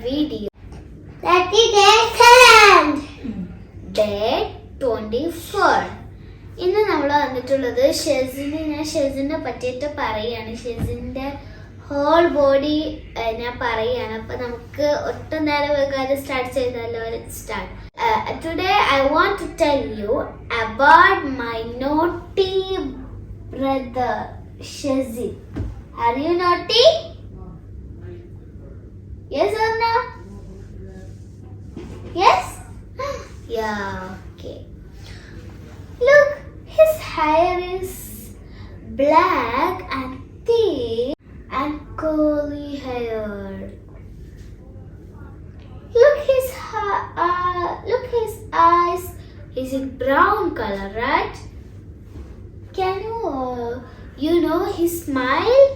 video. Thirty days challenge. Day twenty four ഇന്ന് നമ്മൾ വന്നിട്ടുള്ളത് ഷെസിന് ഞാൻ ഷെസിനെ പറ്റിയിട്ട് പറയുകയാണ് ഷെസിന്റെ ഹോൾ ബോഡി ഞാൻ പറയുകയാണ് അപ്പൊ നമുക്ക് ഒട്ടും നേരം വെക്കാതെ സ്റ്റാർട്ട് ചെയ്താലോ start today I want to tell you about my naughty brother Shezin are you naughty yes or no Yes? yeah, okay. Look, his hair is black and thick and curly hair. Look his uh, look his eyes. Is it brown color, right? Can you uh, you know his smile?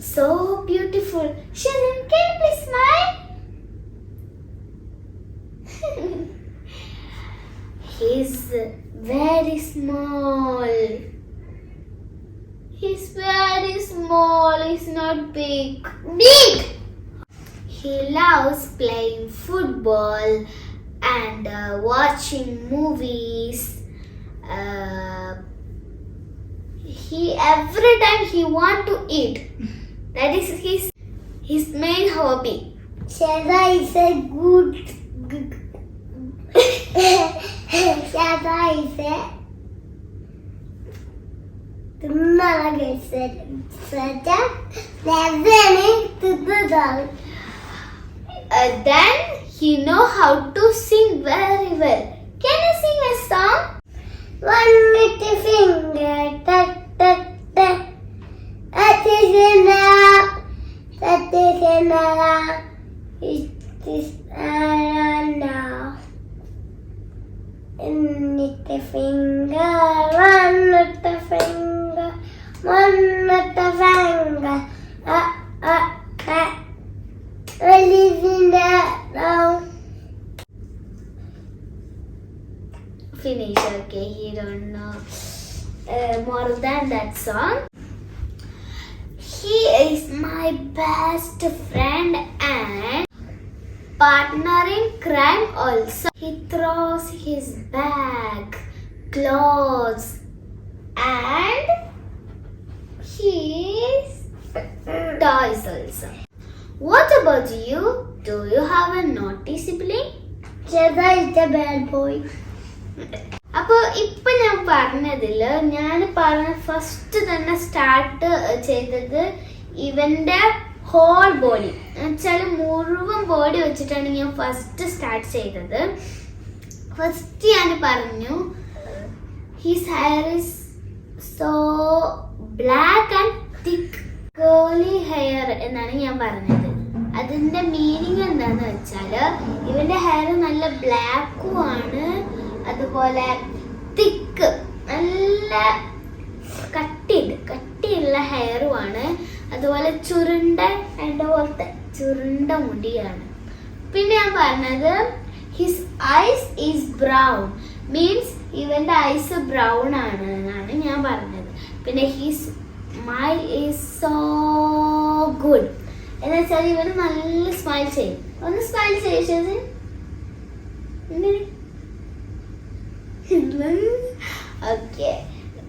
So beautiful. Sharon, can you please smile? He's very small. He's very small. He's not big. Big! He loves playing football and uh, watching movies. Uh, he every time he want to eat. That is his his main hobby. Shada is a good. Shada is a. Uh, then he know how to sing very well. Can you sing a song? One little finger, ta ta da, that is enough. സത്യസേനല എന്നിട്ട് finger വന്നിട്ട് finger വന്നിട്ട് finger വലിയതിൻ്റെ finish okay you don't know. Uh, more than that song. My best friend and partner in crime also. He throws his bag, clothes, and his toys also. What about you? Do you have a naughty sibling? Jada is the bad boy. അപ്പൊ ഇപ്പൊ ഞാൻ പറഞ്ഞതിൽ ഞാൻ പറഞ്ഞ first തന്നെ start ചെയ്തത് ഇവന്റെ whole body എന്നുവെച്ചാൽ മുഴുവൻ ബോഡി വെച്ചിട്ടാണ് ഞാൻ ഫസ്റ്റ് സ്റ്റാർട്ട് ചെയ്തത്. ഫസ്റ്റ് ഞാൻ പറഞ്ഞു his hair is so black and thick curly hair എന്നാണ് ഞാൻ പറഞ്ഞത്. അതിന്റെ മീനിങ് എന്താണെന്ന് വെച്ചാൽ ഇവന്റെ ഹെയർ നല്ല ബ്ലാക്കും ആണ് അതുപോലെ തിക്ക് നല്ല കട്ടിയുണ്ട്. കട്ടിയുള്ള ഹെയറുമാണ് അതുപോലെ ചുരുണ്ട എന്റെ പോലത്തെ ചുരുണ്ട മുടിയാണ്. പിന്നെ ഞാൻ പറഞ്ഞത് his eyes is brown means ഇവന്റെ ഐസ് ബ്രൗൺ ആണ് എന്നാണ് ഞാൻ പറഞ്ഞത്. പിന്നെ his my is so good എന്ന് വെച്ചാൽ ഇവന് നല്ല സ്മൈൽ ചെയ്യും. ഒന്ന് സ്മൈൽ ചെയ്യിച്ചത് ഓക്കെ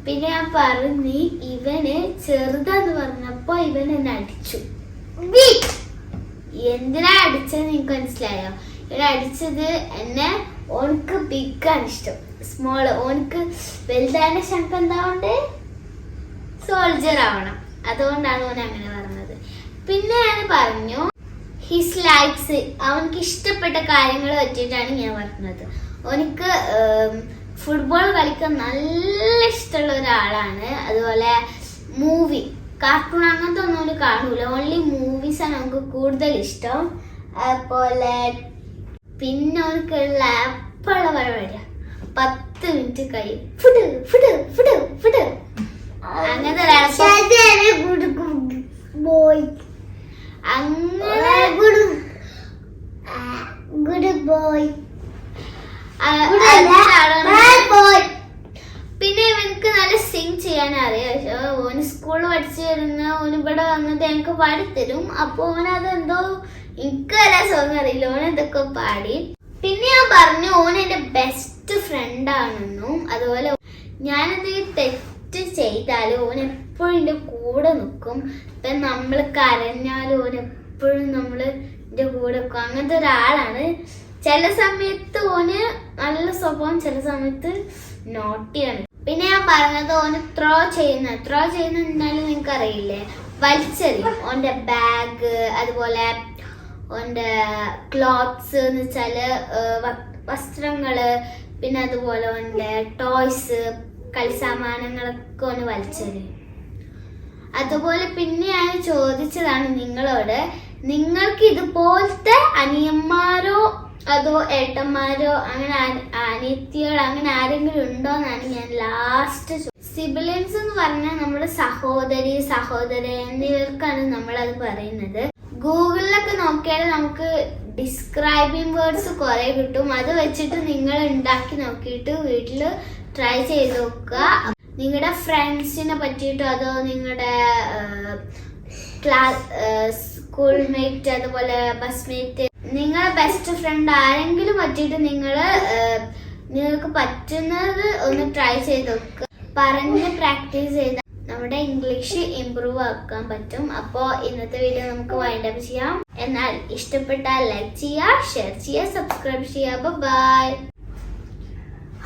പിന്നെ ഞാൻ പറഞ്ഞു ഇവന് ചെറുതെന്ന് പറഞ്ഞപ്പോ ഇവൻ എന്നെ അടിച്ചു. എന്തിനാ അടിച്ചത് നിങ്ങൾക്ക് മനസ്സിലായോ? ഇവൻ അടിച്ചത് എന്നെ ഓനക്ക് ആണ് ഇഷ്ടം. സ്മോൾ ഓനക്ക് വലുതായ ശങ്ക എന്താവണ്ട്? സോൾജർ ആവണം. അതുകൊണ്ടാണ് ഓൻ അങ്ങനെ പറഞ്ഞത്. പിന്നെ ഞാൻ പറഞ്ഞു ഹിസ് ലൈക്സ് അവനക്ക് ഇഷ്ടപ്പെട്ട കാര്യങ്ങൾ പറ്റിയിട്ടാണ് ഞാൻ പറഞ്ഞത്. ഓനക്ക് ഫുട്ബോൾ കളിക്കാൻ നല്ല ഇഷ്ടമുള്ള ഒരാളാണ്. അതുപോലെ മൂവി കാർട്ടൂൺ അങ്ങനത്തെ ഒന്നും ഒരു കാണൂല ഓൺലി മൂവീസാണ് നമുക്ക് കൂടുതൽ ഇഷ്ടം. അതുപോലെ പിന്നെ അവർക്കുള്ള എപ്പോഴുള്ള പരിപാടിയ പത്ത് മിനിറ്റ് കഴിയും. Food food food food. അങ്ങനത്തെ good അങ്ങനെ ഗുഡ് ബോയ് പിന്നെ ഇവനക്ക് നല്ല സിങ് ചെയ്യാൻ അറിയാം. പക്ഷെ ഓന് സ്കൂളിൽ പഠിച്ചു വരുന്ന ഓൻ ഇവിടെ വന്നിട്ട് എനിക്ക് പാടിത്തരും അപ്പൊ ഓൻ അതെന്തോ എനിക്ക് വരാൻ സോങ് അറിയില്ല. ഓൻ എന്തൊക്കെ പാടി. പിന്നെ ഞാൻ പറഞ്ഞു ഓൻ എന്റെ ബെസ്റ്റ് ഫ്രണ്ട് ആണെന്നും. അതുപോലെ ഞാനത് തെറ്റ് ചെയ്താലും ഓൻ എപ്പോഴും എന്റെ കൂടെ നിൽക്കും. ഇപ്പം നമ്മൾ കരഞ്ഞാലും ഓൻ എപ്പോഴും നമ്മൾ എന്റെ കൂടെ നിൽക്കും. അങ്ങനത്തെ ഒരാളാണ്. ചില സമയത്ത് ഓന് നല്ല സ്വഭാവം ചില സമയത്ത് നോട്ടിയാണ് പിന്നെ ഞാൻ പറഞ്ഞത് ഓന് ത്രോ ചെയ്യുന്ന ത്രോ ചെയ്യുന്ന എന്തായാലും നിങ്ങൾക്ക് അറിയില്ലേ വലിച്ചെറിയും. ഓന്റെ ബാഗ് അതുപോലെ ഓന്റെ ക്ലോത്ത്സ് എന്ന് വെച്ചാൽ വസ്ത്രങ്ങൾ പിന്നെ അതുപോലെ ഓന്റെ ടോയ്സ് കളിസാമാനങ്ങളൊക്കെ ഓന് വലിച്ചെറിയും. അതുപോലെ പിന്നെ ഞാൻ ചോദിച്ചതാണ് നിങ്ങളോട് നിങ്ങൾക്ക് ഇതുപോലത്തെ അനിയന്മാരോ അതോ ഏട്ടന്മാരോ അങ്ങനെ അനി- അനിയത്തികളോ അങ്ങനെ ആരെങ്കിലും ഉണ്ടോ എന്നാണ് ഞാൻ ലാസ്റ്റ് സിബിലിൻസ് എന്ന് പറഞ്ഞാൽ നമ്മുടെ സഹോദരി സഹോദരൻ എന്നിവർക്കാണ് നമ്മൾ അത് പറയുന്നത്. ഗൂഗിളിലൊക്കെ നോക്കിയാൽ നമുക്ക് ഡിസ്ക്രൈബിംഗ് വേർഡ്സ് കുറെ കിട്ടും. അത് വെച്ചിട്ട് നിങ്ങൾ ഉണ്ടാക്കി നോക്കിയിട്ട് വീട്ടിൽ ട്രൈ ചെയ്ത് നോക്കുക. നിങ്ങളുടെ ഫ്രണ്ട്സിനെ പറ്റിയിട്ടോ അതോ നിങ്ങളുടെ ക്ലാസ് സ്കൂൾ മേറ്റ് അതുപോലെ ബസ് മേറ്റ് നിങ്ങളെ ബെസ്റ്റ് ഫ്രണ്ട് ആരെങ്കിലും പറ്റിയിട്ട് നിങ്ങൾ നിങ്ങൾക്ക് പറ്റുന്നത് ഒന്ന് ട്രൈ ചെയ്ത് നോക്കുക പറഞ്ഞ് പ്രാക്ടീസ് ചെയ്ത നമ്മുടെ ഇംഗ്ലീഷ് ഇമ്പ്രൂവ് ആക്കാൻ പറ്റും. അപ്പോൾ ഇന്നത്തെ വീഡിയോ നമുക്ക് വൈൻഡ് അപ്പ് ചെയ്യാം. എന്നാൽ ഇഷ്ടപ്പെട്ടാൽ ലൈക്ക് ചെയ്യുക ഷെയർ ചെയ്യുക സബ്സ്ക്രൈബ് ചെയ്യുക. ബൈ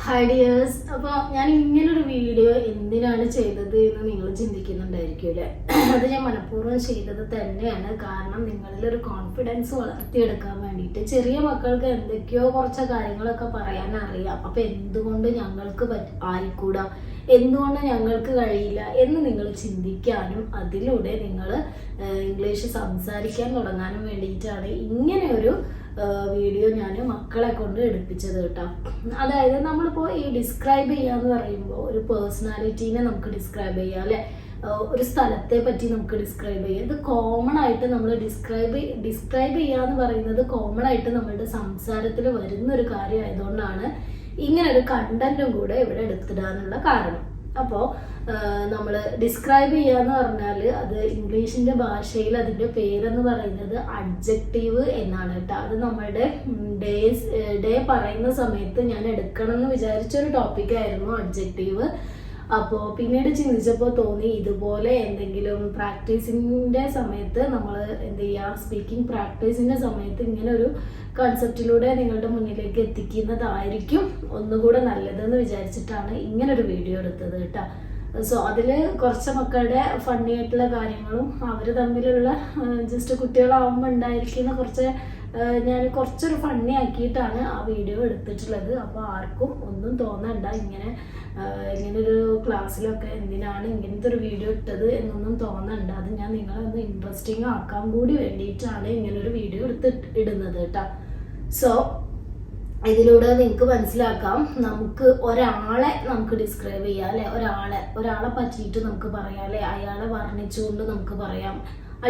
ഹായ് ഡിയേഴ്സ് അപ്പോൾ ഞാൻ ഇങ്ങനൊരു വീഡിയോ എന്തിനാണ് ചെയ്തത് എന്ന് നിങ്ങൾ ചിന്തിക്കുന്നുണ്ടായിരിക്കും അല്ലെ അത് ഞാൻ മനഃപൂർവം ചെയ്തത് തന്നെയാണ്. കാരണം നിങ്ങളിലൊരു കോൺഫിഡൻസ് വളർത്തിയെടുക്കാൻ വേണ്ടിയിട്ട് ചെറിയ മക്കൾക്ക് എന്തൊക്കെയോ കുറച്ച് കാര്യങ്ങളൊക്കെ പറയാൻ അറിയാം. അപ്പോൾ എന്തുകൊണ്ട് ഞങ്ങൾക്ക് ആയിക്കൂടാ? എന്തുകൊണ്ട് ഞങ്ങൾക്ക് കഴിയില്ല എന്ന് നിങ്ങൾ ചിന്തിക്കാനും അതിലൂടെ നിങ്ങൾ ഇംഗ്ലീഷ് സംസാരിക്കാൻ തുടങ്ങാനും വേണ്ടിയിട്ടാണ് ഇങ്ങനെ ഒരു വീഡിയോ ഞാൻ മക്കളെ കൊണ്ട് എടുപ്പിച്ചത് കേട്ടോ. അതായത് നമ്മളിപ്പോൾ ഈ ഡിസ്ക്രൈബ് ചെയ്യാന്ന് പറയുമ്പോൾ ഒരു പേഴ്സണാലിറ്റീനെ നമുക്ക് ഡിസ്ക്രൈബ് ചെയ്യാം അല്ലെ? ഒരു സ്ഥലത്തെ പറ്റി നമുക്ക് ഡിസ്ക്രൈബ് ചെയ്യാം. ഇത് കോമൺ ആയിട്ട് നമ്മൾ ഡിസ്ക്രൈബ് ഡിസ്ക്രൈബ് ചെയ്യാന്ന് പറയുന്നത് കോമൺ ആയിട്ട് നമ്മളുടെ സംസാരത്തിൽ വരുന്ന ഒരു കാര്യം ആയതുകൊണ്ടാണ് ഇങ്ങനെ ഒരു കണ്ടന്റും കൂടെ ഇവിടെ എടുത്തിടാനുള്ള കാരണം. അപ്പോൾ നമ്മൾ ഡിസ്ക്രൈബ് ചെയ്യാന്ന് പറഞ്ഞാൽ അത് ഇംഗ്ലീഷിന്റെ ഭാഷയിൽ അതിന്റെ പേരെന്ന് പറയുന്നത് അഡ്ജക്റ്റീവ് എന്നാണ് കേട്ടോ. അത് നമ്മളുടെ ഡേസ് ഡേ പറയുന്ന സമയത്ത് ഞാൻ എടുക്കണം എന്ന് വിചാരിച്ചൊരു ടോപ്പിക്കായിരുന്നു അഡ്ജക്റ്റീവ് അപ്പോൾ പിന്നീട് ചിന്തിച്ചപ്പോൾ തോന്നി ഇതുപോലെ എന്തെങ്കിലും പ്രാക്ടീസിന്റെ സമയത്ത് നമ്മൾ എന്ത് ചെയ്യുക സ്പീക്കിംഗ് പ്രാക്ടീസിന്റെ സമയത്ത് ഇങ്ങനെ ഒരു കൺസെപ്റ്റിലൂടെ നിങ്ങളുടെ മുന്നിലേക്ക് എത്തിക്കുന്നതായിരിക്കും ഒന്നുകൂടെ നല്ലതെന്ന് വിചാരിച്ചിട്ടാണ് ഇങ്ങനൊരു വീഡിയോ എടുത്തത് കേട്ടോ. സോ അതിൽ കുറച്ച് മക്കളുടെ ഫണ്ണി ആയിട്ടുള്ള കാര്യങ്ങളും അവർ തമ്മിലുള്ള ജസ്റ്റ് കുട്ടികളാവുമ്പോൾ ഉണ്ടായിരിക്കുന്ന കുറച്ച് ഞാൻ കുറച്ചൊരു ഫണ്ണി ആക്കിയിട്ടാണ് ആ വീഡിയോ എടുത്തിട്ടുള്ളത്. അപ്പോൾ ആർക്കും ഒന്നും തോന്നണ്ട. ഇങ്ങനെ ഇങ്ങനൊരു ക്ലാസ്സിലൊക്കെ എന്തിനാണ് ഇങ്ങനത്തെ ഒരു വീഡിയോ ഇട്ടത് എന്നൊന്നും തോന്നണ്ട. അത് ഞാൻ നിങ്ങളെ ഒന്ന് ഇൻട്രസ്റ്റിംഗ് ആക്കാൻ കൂടി വേണ്ടിയിട്ടാണ് ഇങ്ങനൊരു വീഡിയോ എടുത്ത് ഇടുന്നത് കേട്ടോ സോ ഇതിലൂടെ നിങ്ങൾക്ക് മനസ്സിലാക്കാം. നമുക്ക് ഒരാളെ നമുക്ക് ഡിസ്ക്രൈബ് ചെയ്യാം അല്ലെ? ഒരാളെ ഒരാളെ പറ്റിയിട്ട് നമുക്ക് പറയാം അല്ലെ? അയാളെ വർണിച്ചുകൊണ്ട് നമുക്ക് പറയാം.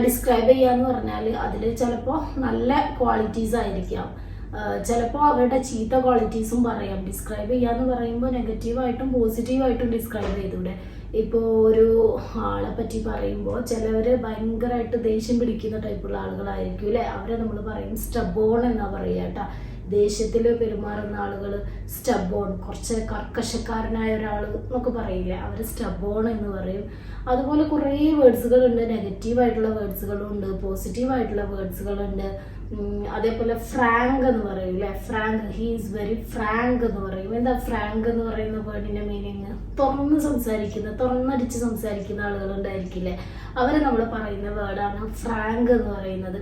ഡിസ്ക്രൈബ് ചെയ്യാന്ന് പറഞ്ഞാൽ അതിൽ ചിലപ്പോൾ നല്ല ക്വാളിറ്റീസ് ആയിരിക്കാം. ചിലപ്പോൾ അവരുടെ ചീത്ത ക്വാളിറ്റീസും പറയാം. ഡിസ്ക്രൈബ് ചെയ്യാന്ന് പറയുമ്പോൾ നെഗറ്റീവായിട്ടും പോസിറ്റീവായിട്ടും ഡിസ്ക്രൈബ് ചെയ്തൂടെ? ഇപ്പോൾ ഒരു ആളെ പറ്റി പറയുമ്പോൾ ചിലവർ ഭയങ്കരമായിട്ട് ദേഷ്യം പിടിക്കുന്ന ടൈപ്പുള്ള ആളുകളായിരിക്കും അല്ലേ അവരെ നമ്മൾ പറയും സ്റ്റബോൺ എന്നാ പറയുക കേട്ടോ ദേഷ്യത്തിൽ പെരുമാറുന്ന ആളുകൾ സ്റ്റബോൺ കുറച്ച് കർക്കശക്കാരനായ ഒരാൾ എന്നൊക്കെ പറയില്ലേ? അവർ സ്റ്റബോൺ എന്ന് പറയും. അതുപോലെ കുറേ വേർഡ്സുകളുണ്ട് നെഗറ്റീവായിട്ടുള്ള വേർഡ്സുകളുണ്ട് പോസിറ്റീവായിട്ടുള്ള വേർഡ്സുകളുണ്ട് അതേപോലെ ഫ്രാങ്ക് എന്ന് പറയും അല്ലേ ഫ്രാങ്ക് ഹീസ് വെരി ഫ്രാങ്ക് എന്ന് പറയും. എന്താ ഫ്രാങ്ക് എന്ന് പറയുന്ന വേർഡിന്റെ മീനിങ് തുറന്ന് സംസാരിക്കുന്ന തുറന്നടിച്ച് സംസാരിക്കുന്ന ആളുകളുണ്ടായിരിക്കില്ലേ അവരെ നമ്മൾ പറയുന്ന വേർഡാണ് ഫ്രാങ്ക് എന്ന് പറയുന്നത്.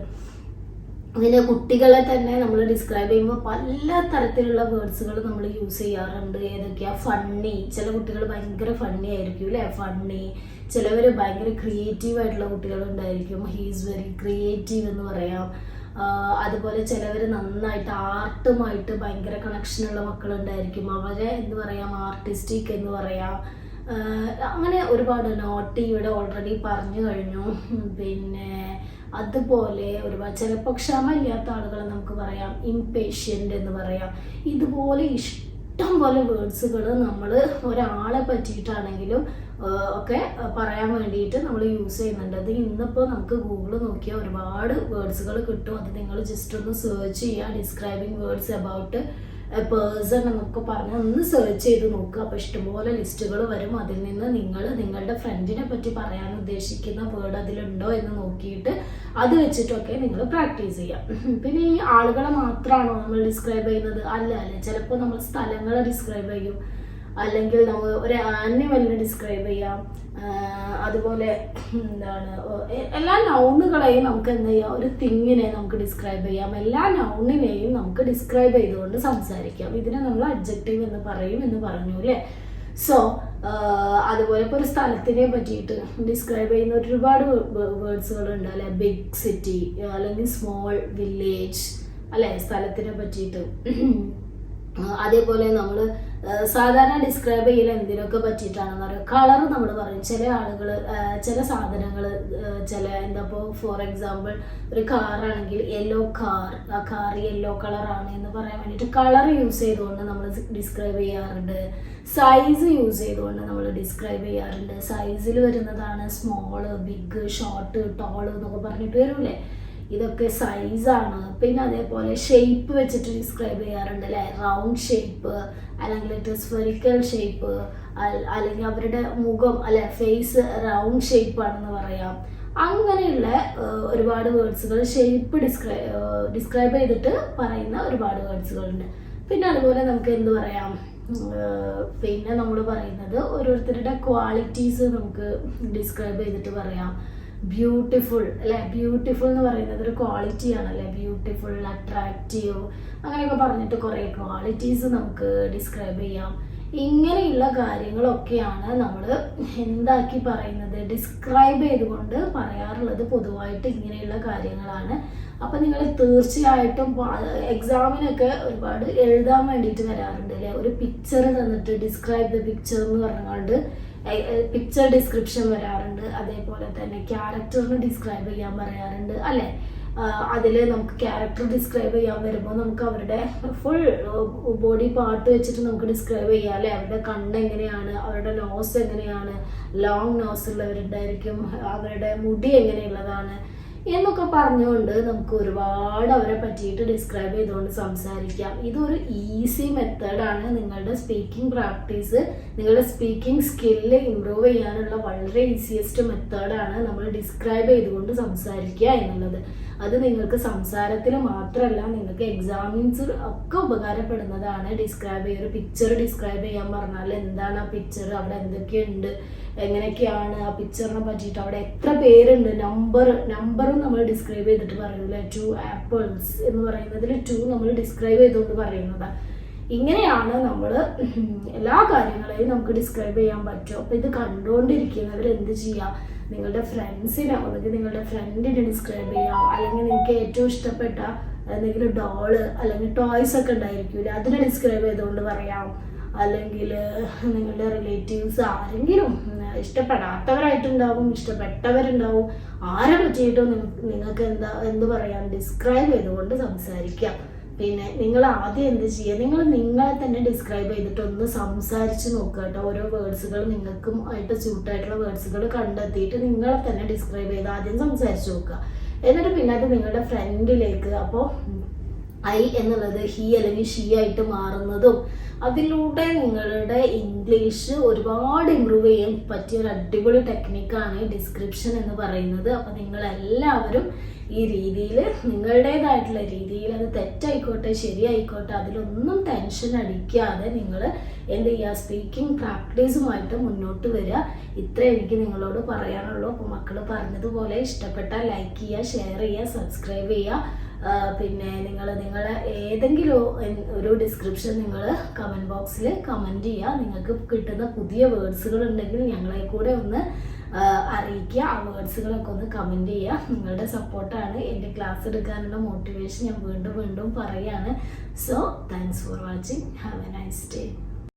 ഇതിലെ കുട്ടികളെ തന്നെ നമ്മൾ ഡിസ്ക്രൈബ് ചെയ്യുമ്പോൾ പല തരത്തിലുള്ള വേർഡ്സുകൾ നമ്മൾ യൂസ് ചെയ്യാറുണ്ട്. ഏതൊക്കെയാ? ഫണ്ണി ചില കുട്ടികൾ ഭയങ്കര ഫണ്ണി ആയിരിക്കും അല്ലേ ഫണ്ണി ചിലവർ ഭയങ്കര ക്രിയേറ്റീവ് ആയിട്ടുള്ള കുട്ടികളുണ്ടായിരിക്കും. ഹീസ് വെരി ക്രിയേറ്റീവ് എന്ന് പറയാം. അതുപോലെ ചിലവർ നന്നായിട്ട് ആർട്ടുമായിട്ട് ഭയങ്കര കണക്ഷനുള്ള മക്കളുണ്ടായിരിക്കും. അവരെ എന്ന് പറയാം ആർട്ടിസ്റ്റിക് എന്ന് പറയാം. അങ്ങനെ ഒരുപാട് നോട്ടി ഇവിടെ ഓൾറെഡി പറഞ്ഞു കഴിഞ്ഞു. പിന്നെ അതുപോലെ ഒരുപാട് ചിലപ്പോൾ ക്ഷമയില്ലാത്ത ആളുകളെ നമുക്ക് പറയാം. ഇംപേഷ്യന്റ് എന്ന് പറയാം. ഇതുപോലെ ഇഷ്ടം പോലെ വേർഡ്സുകൾ നമ്മൾ ഒരാളെ പറ്റിയിട്ടാണെങ്കിലും ഒക്കെ പറയാൻ വേണ്ടിയിട്ട് നമ്മൾ യൂസ് ചെയ്യുന്നുണ്ട്. അത് ഇന്നിപ്പോൾ നമുക്ക് ഗൂഗിൾ നോക്കിയാൽ ഒരുപാട് വേർഡ്സുകൾ കിട്ടും. അത് നിങ്ങൾ ജസ്റ്റ് ഒന്ന് സെർച്ച് ചെയ്യുക. ഡിസ്ക്രൈബിങ് വേർഡ്സ് അബൌട്ട് പേഴ്സൺ എന്നൊക്കെ പറഞ്ഞ് ഒന്ന് സെർച്ച് ചെയ്ത് നോക്കുക. അപ്പോൾ ഇഷ്ടംപോലെ ലിസ്റ്റുകൾ വരും. അതിൽ നിന്ന് നിങ്ങൾ നിങ്ങളുടെ ഫ്രണ്ടിനെ പറ്റി പറയാൻ ഉദ്ദേശിക്കുന്ന വേർഡ് അതിലുണ്ടോ എന്ന് നോക്കിയിട്ട് അത് വെച്ചിട്ടൊക്കെ നിങ്ങൾ പ്രാക്ടീസ് ചെയ്യാം. പിന്നെ ഈ ആളുകളെ മാത്രമാണോ നമ്മൾ ഡിസ്ക്രൈബ് ചെയ്യുന്നത്? അല്ല അല്ല. ചിലപ്പോൾ നമ്മൾ സ്ഥലങ്ങളെ ഡിസ്ക്രൈബ് ചെയ്യും. അല്ലെങ്കിൽ നമ്മൾ ഒരു ആനിമലിനെ ഡിസ്ക്രൈബ് ചെയ്യാം. അതുപോലെ എന്താണ് എല്ലാ നൗണുകളെയും നമുക്ക് എന്ത് ചെയ്യാം? ഒരു തിങ്ങിനെ നമുക്ക് ഡിസ്ക്രൈബ് ചെയ്യാം. എല്ലാ നൗണിനെയും നമുക്ക് ഡിസ്ക്രൈബ് ചെയ്തുകൊണ്ട് സംസാരിക്കാം. ഇതിനെ നമ്മൾ അഡ്ജക്റ്റീവ് എന്ന് പറയും എന്ന് പറഞ്ഞു അല്ലേ സോ അതുപോലെ ഇപ്പോൾ ഒരു സ്ഥലത്തിനെ പറ്റിയിട്ട് ഡിസ്ക്രൈബ് ചെയ്യുന്ന ഒരുപാട് വേർഡ്സുകൾ ഉണ്ട് അല്ലെ? ബിഗ് സിറ്റി അല്ലെങ്കിൽ സ്മോൾ വില്ലേജ് അല്ലെ? സ്ഥലത്തിനെ പറ്റിയിട്ട്. അതേപോലെ നമ്മൾ സാധാരണ ഡിസ്ക്രൈബ് ചെയ്യൽ എന്തിനൊക്കെ പറ്റിയിട്ടാണെന്ന് പറയുക കളർ നമ്മൾ പറയും. ചില ആളുകൾ ചില സാധനങ്ങൾ ചില എന്താ ഇപ്പോൾ ഫോർ എക്സാമ്പിൾ ഒരു കാറാണെങ്കിൽ യെല്ലോ കാർ ആ കാർ യെല്ലോ കളറാണ് എന്ന് പറയാൻ വേണ്ടിയിട്ട് കളർ യൂസ് ചെയ്തുകൊണ്ട് നമ്മൾ ഡിസ്ക്രൈബ് ചെയ്യാറുണ്ട്. സൈസ് യൂസ് ചെയ്തുകൊണ്ട് നമ്മൾ ഡിസ്ക്രൈബ് ചെയ്യാറുണ്ട്. സൈസിൽ വരുന്നതാണ് സ്മോൾ ബിഗ് ഷോർട്ട് ടോൾ എന്നൊക്കെ പറഞ്ഞിട്ട് വരൂലേ ഇതൊക്കെ സൈസാണ് പിന്നെ അതേപോലെ ഷേപ്പ് വെച്ചിട്ട് ഡിസ്ക്രൈബ് ചെയ്യാറുണ്ട് അല്ലേ റൗണ്ട് ഷേപ്പ് അല്ലെങ്കിൽ സ്ഫെറിക്കൽ ഷേപ്പ് അല്ലെങ്കിൽ അവരുടെ മുഖം അല്ലെ ഫേസ് റൗണ്ട് ഷേപ്പ് ആണെന്ന് പറയാം. അങ്ങനെയുള്ള ഒരുപാട് വേർഡ്സുകൾ ഷേപ്പ് ഡിസ്ക്രൈ ഡിസ്ക്രൈബ് ചെയ്തിട്ട് പറയുന്ന ഒരുപാട് വേർഡ്സുകളുണ്ട് പിന്നെ അതുപോലെ നമുക്ക് എന്ത് പറയാം? പിന്നെ നമ്മൾ പറയുന്നത് ഓരോരുത്തരുടെ ക്വാളിറ്റീസ് നമുക്ക് ഡിസ്ക്രൈബ് ചെയ്തിട്ട് പറയാം. ബ്യൂട്ടിഫുൾ അല്ലെ? ബ്യൂട്ടിഫുൾ എന്ന് പറയുന്നത് ഒരു ക്വാളിറ്റി അല്ലെ? ബ്യൂട്ടിഫുൾ അട്രാക്റ്റീവ് അങ്ങനെയൊക്കെ പറഞ്ഞിട്ട് കുറേ ക്വാളിറ്റീസ് നമുക്ക് ഡിസ്ക്രൈബ് ചെയ്യാം. ഇങ്ങനെയുള്ള കാര്യങ്ങളൊക്കെയാണ് നമ്മൾ എന്താക്കി പറയുന്നത്? ഡിസ്ക്രൈബ് ചെയ്തുകൊണ്ട് പറയാറുള്ളത് പൊതുവായിട്ട് ഇങ്ങനെയുള്ള കാര്യങ്ങളാണ്. അപ്പം നിങ്ങൾ തീർച്ചയായിട്ടും എക്സാമിനൊക്കെ ഒരുപാട് എഴുതാൻ വേണ്ടിയിട്ട് വരാറുണ്ട് അല്ലേ? ഒരു പിക്ചർ തന്നിട്ട് ഡിസ്ക്രൈബ് ദ പിക്ചർ എന്ന് പറഞ്ഞുകൊണ്ട് പിക്ചർ ഡിസ്ക്രിപ്ഷൻ വരാറുണ്ട്. അതേപോലെ തന്നെ ക്യാരക്ടറിന് ഡിസ്ക്രൈബ് ചെയ്യാൻ പറയാറുണ്ട് അല്ലേ? അതിൽ നമുക്ക് ക്യാരക്ടർ ഡിസ്ക്രൈബ് ചെയ്യാൻ വരുമ്പോൾ നമുക്ക് അവരുടെ ഫുൾ ബോഡി പാർട്ട് വെച്ചിട്ട് നമുക്ക് ഡിസ്ക്രൈബ് ചെയ്യാം അല്ലേ? അവരുടെ കണ്ണ് എങ്ങനെയാണ് അവരുടെ നോസ് എങ്ങനെയാണ് ലോങ് നോസ് ഉള്ളവരുണ്ടായിരിക്കും അവരുടെ മുടി എങ്ങനെയുള്ളതാണ് എന്നൊക്കെ പറഞ്ഞുകൊണ്ട് നമുക്ക് ഒരുപാട് അവരെ പറ്റിയിട്ട് ഡിസ്ക്രൈബ് ചെയ്തുകൊണ്ട് സംസാരിക്കാം. ഇതൊരു ഈസി മെത്തേഡാണ് നിങ്ങളുടെ സ്പീക്കിംഗ് പ്രാക്ടീസ് നിങ്ങളുടെ സ്പീക്കിംഗ് സ്കില്ല് ഇമ്പ്രൂവ് ചെയ്യാനുള്ള വളരെ ഈസിയസ്റ്റ് മെത്തേഡാണ് നമ്മൾ ഡിസ്ക്രൈബ് ചെയ്തുകൊണ്ട് സംസാരിക്കുക എന്നുള്ളത്. അത് നിങ്ങൾക്ക് സംസാരത്തിൽ മാത്രമല്ല നിങ്ങൾക്ക് എക്സാമിൻസ് ഒക്കെ ഉപകാരപ്പെടുന്നതാണ്. ഡിസ്ക്രൈബ് ചെയ്യുക ഒരു പിക്ചർ ഡിസ്ക്രൈബ് ചെയ്യാൻ പറഞ്ഞാൽ എന്താണ് ആ പിക്ചർ അവിടെ എന്തൊക്കെയുണ്ട്? എങ്ങനെയൊക്കെയാണ് ആ പിക്ചറിനെ പറ്റിയിട്ട് അവിടെ എത്ര പേരുണ്ട്? നമ്പർ നമ്പറും നമ്മൾ ഡിസ്ക്രൈബ് ചെയ്തിട്ട് പറയുന്നില്ല? ടു ആപ്പിൾസ് എന്ന് പറയുന്നതിൽ ടു നമ്മൾ ഡിസ്ക്രൈബ് ചെയ്തുകൊണ്ട് പറയുന്നതാണ് ഇങ്ങനെയാണ് നമ്മൾ എല്ലാ കാര്യങ്ങളെയും നമുക്ക് ഡിസ്ക്രൈബ് ചെയ്യാൻ പറ്റും അപ്പോൾ ഇത് കണ്ടുകൊണ്ടിരിക്കുന്നവർ എന്ത് ചെയ്യാം? നിങ്ങളുടെ ഫ്രണ്ട്സിനെ അല്ലെങ്കിൽ നിങ്ങളുടെ ഫ്രണ്ടിനെ ഡിസ്ക്രൈബ് ചെയ്യാം അല്ലെങ്കിൽ നിങ്ങൾക്ക് ഏറ്റവും ഇഷ്ടപ്പെട്ട എന്തെങ്കിലും ഡോൾ അല്ലെങ്കിൽ ടോയ്സ് ഒക്കെ ഉണ്ടായിരിക്കില്ല അതിനെ ഡിസ്ക്രൈബ് ചെയ്തുകൊണ്ട് പറയാം. അല്ലെങ്കിൽ നിങ്ങളുടെ റിലേറ്റീവ്സ് ആരെങ്കിലും ഇഷ്ടപ്പെടാത്തവരായിട്ടുണ്ടാവും ഇഷ്ടപ്പെട്ടവരുണ്ടാവും. ആരെ പറ്റിയിട്ടും നിങ്ങൾക്ക് എന്താ എന്ത് പറയാം? ഡിസ്ക്രൈബ് ചെയ്തുകൊണ്ട് സംസാരിക്കാം. പിന്നെ നിങ്ങൾ ആദ്യം എന്ത് ചെയ്യുക? നിങ്ങൾ നിങ്ങളെ തന്നെ ഡിസ്ക്രൈബ് ചെയ്തിട്ട് ഒന്ന് സംസാരിച്ച് നോക്കുക കേട്ടോ. ഓരോ വേർഡ്സുകൾ നിങ്ങൾക്കും ആയിട്ട് സ്യൂട്ടായിട്ടുള്ള വേർഡ്സുകൾ കണ്ടെത്തിയിട്ട് നിങ്ങളെ തന്നെ ഡിസ്ക്രൈബ് ചെയ്ത് ആദ്യം സംസാരിച്ച് നോക്കുക. എന്നിട്ട് പിന്നെ അത് നിങ്ങളുടെ ഫ്രണ്ടിലേക്ക് അപ്പോൾ ഐ എന്നുള്ളത് ഹി അല്ലെങ്കിൽ ഷീ ആയിട്ട് മാറുന്നതും അതിലൂടെ നിങ്ങളുടെ ഇംഗ്ലീഷ് ഒരുപാട് ഇമ്പ്രൂവ് ചെയ്യാൻ പറ്റിയ ഒരു അടിപൊളി ടെക്നിക്കാണ് ഡിസ്ക്രിപ്ഷൻ എന്ന് പറയുന്നത്. അപ്പം നിങ്ങളെല്ലാവരും ഈ രീതിയിൽ നിങ്ങളുടേതായിട്ടുള്ള രീതിയിൽ അത് തെറ്റായിക്കോട്ടെ ശരിയായിക്കോട്ടെ അതിലൊന്നും ടെൻഷൻ അടിക്കാതെ നിങ്ങൾ എന്ത് ചെയ്യുക സ്പീക്കിംഗ് പ്രാക്ടീസുമായിട്ട് മുന്നോട്ട് വരിക ഇത്രേ എനിക്ക് നിങ്ങളോട് പറയാനുള്ളൂ. അപ്പോൾ മക്കൾ പറഞ്ഞതുപോലെ ഇഷ്ടപ്പെട്ടാൽ ലൈക്ക് ചെയ്യുക ഷെയർ ചെയ്യുക സബ്സ്ക്രൈബ് ചെയ്യുക പിന്നെ നിങ്ങൾ നിങ്ങൾ ഏതെങ്കിലും ഒരു ഡിസ്ക്രിപ്ഷൻ നിങ്ങൾ കമന്റ് ബോക്സിൽ കമന്റ് ചെയ്യുക നിങ്ങൾക്ക് കിട്ടുന്ന പുതിയ വേർഡ്സുകൾ ഉണ്ടെങ്കിൽ ഞങ്ങളെ കൂടെ ഒന്ന് അറിയിക്കുക. ആ വേർഡ്സുകളൊക്കെ ഒന്ന് കമന്റ് ചെയ്യുക നിങ്ങളുടെ സപ്പോർട്ടാണ് എന്റെ ക്ലാസ് എടുക്കാനുള്ള മോട്ടിവേഷൻ ഞാൻ വീണ്ടും വീണ്ടും പറയുകയാണ് so thanks for watching have a nice day